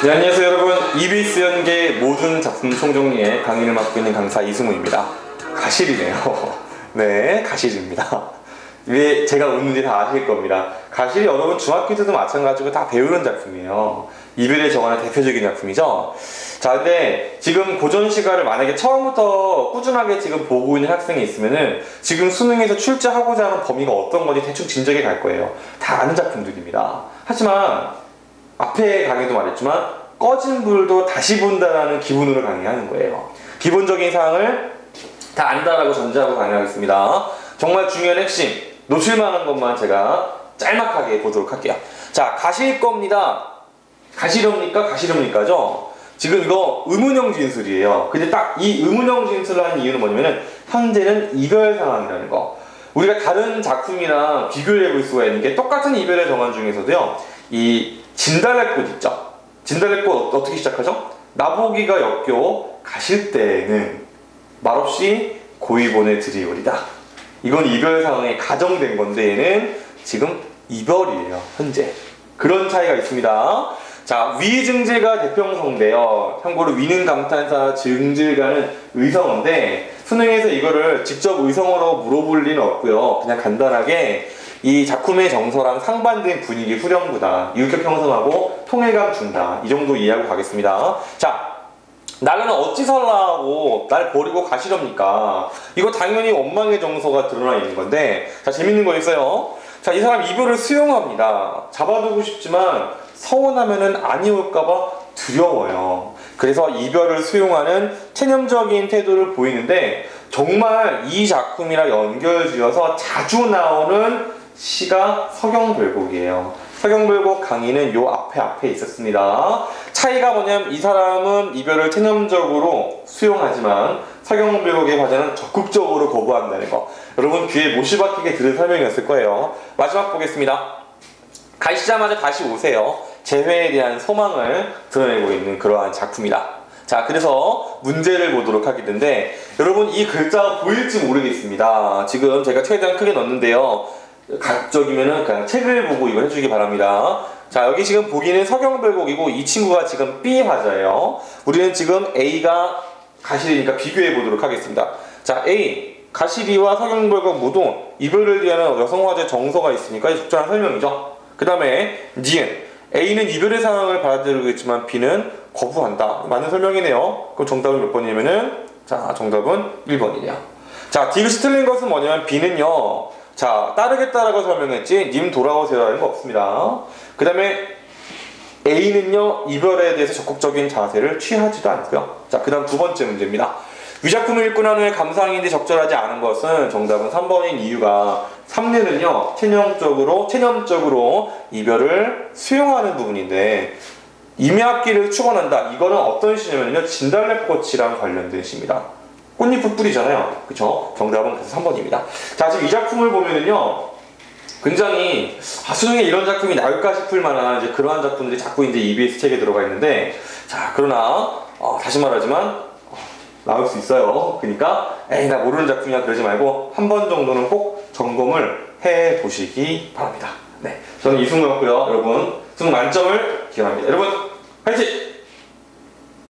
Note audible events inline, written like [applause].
네, 안녕하세요 여러분. EBS 연계 모든 작품 총정리의 강의를 맡고 있는 강사 이승우입니다. 가실이네요. [laughs] 네, 가실입니다. 왜 제가 웃는지 다 아실 겁니다. 가실이 여러분 중학교 때도 마찬가지고 다 배우는 작품이에요. 이별의 정원의 대표적인 작품이죠. 자, 근데 지금 고전 시가를 만약에 처음부터 꾸준하게 지금 보고 있는 학생이 있으면은 지금 수능에서 출제하고자 하는 범위가 어떤 건지 대충 진적이 갈 거예요. 다 아는 작품들입니다. 하지만 앞에 강의도 말했지만 꺼진 불도 다시 본다라는 기분으로 강의하는 거예요. 기본적인 사항을 다 안다라고 전제하고 강의하겠습니다. 정말 중요한 핵심, 놓칠만한 것만 제가 짤막하게 보도록 할게요. 자, 가실 겁니다. 가시렵니까? 가시렵니까죠? 지금 이거 의문형 진술이에요. 근데 딱 이 의문형 진술을 하는 이유는 뭐냐면은 현재는 이별 상황이라는 거. 우리가 다른 작품이랑 비교를 해볼 수가 있는 게 똑같은 이별의 정황 중에서도요. 이 진달래 꽃 있죠? 진달래 꽃 어떻게 시작하죠? 나보기가 역겨워 가실 때에는 말없이 고이 보내드리오리다. 이건 이별 상황에 가정된 건데 얘는 지금 이별이에요. 현재. 그런 차이가 있습니다. 자, 위증제가 대평성인데요. 참고로 위는 감탄사, 증질가는 의성어인데 수능에서 이거를 직접 의성어로 물어볼 리는 없고요. 그냥 간단하게 이 작품의 정서랑 상반된 분위기 후렴구다. 이렇게 평성하고 통일감 준다. 이 정도 이해하고 가겠습니다. 자, 나는 어찌 살라고 날 버리고 가시렵니까? 이거 당연히 원망의 정서가 드러나 있는 건데, 자, 재밌는 거 있어요. 자, 이 사람 이별을 수용합니다. 잡아두고 싶지만 서운하면은 아니올까봐 두려워요. 그래서 이별을 수용하는 체념적인 태도를 보이는데, 정말 이 작품이랑 연결지어서 자주 나오는 시가 서경별곡이에요. 서경별곡 강의는 요 앞에 앞에 있었습니다. 차이가 뭐냐면 이 사람은 이별을 체념적으로 수용하지만 서경별곡의 과제는 적극적으로 거부한다는 거. 여러분 귀에 못이 박히게 들은 설명이었을 거예요. 마지막 보겠습니다. 가시자마자 다시 오세요. 재회에 대한 소망을 드러내고 있는 그러한 작품이다. 자, 그래서 문제를 보도록 하게 되는데, 여러분 이 글자가 보일지 모르겠습니다. 지금 제가 최대한 크게 넣었는데요. 각적이면은 그냥 책을 보고 이거 해주기 바랍니다. 자, 여기 지금 보기는 서경별곡이고 이 친구가 지금 B 화자예요. 우리는 지금 A가 가실이니까 비교해 보도록 하겠습니다. 자, A. 가시리와 서경별곡 모두 이별을 위한 여성 화제 정서가 있으니까 적절한 설명이죠. 그 다음에 니은. A는 이별의 상황을 받아들이고 있지만 B는 거부한다. 맞는 설명이네요. 그럼 정답은 몇 번이냐면은 자, 정답은 1번이네요. 자, 디귿이 틀린 것은 뭐냐면 B는요. 자, 따르겠다라고 설명했지, 님 돌아오세요라는 거 없습니다. 그 다음에 A는요, 이별에 대해서 적극적인 자세를 취하지도 않고요. 자, 그 다음 두 번째 문제입니다. 위작품을 읽고 난 후에 감상인데 적절하지 않은 것은 정답은 3번인 이유가 3년은요, 체념적으로, 체념적으로 이별을 수용하는 부분인데, 임야기를 축원한다. 이거는 어떤 시냐면요, 진달래꽃이랑 관련된 시입니다. 꽃잎을 뿌리잖아요. 그쵸? 정답은 그래서 3번입니다. 자, 지금 이 작품을 보면은요, 굉장히, 아, 수능에 이런 작품이 나올까 싶을 만한 이제 그러한 작품들이 자꾸 이제 EBS 책에 들어가 있는데, 자, 그러나, 어, 다시 말하지만, 어, 나올 수 있어요. 그러니까, 에이, 나 모르는 작품이야 그러지 말고, 한 번 정도는 꼭 점검을 해 보시기 바랍니다. 네. 저는 이승우였고요. 여러분, 수능 만점을 기원합니다. 여러분, 화이팅!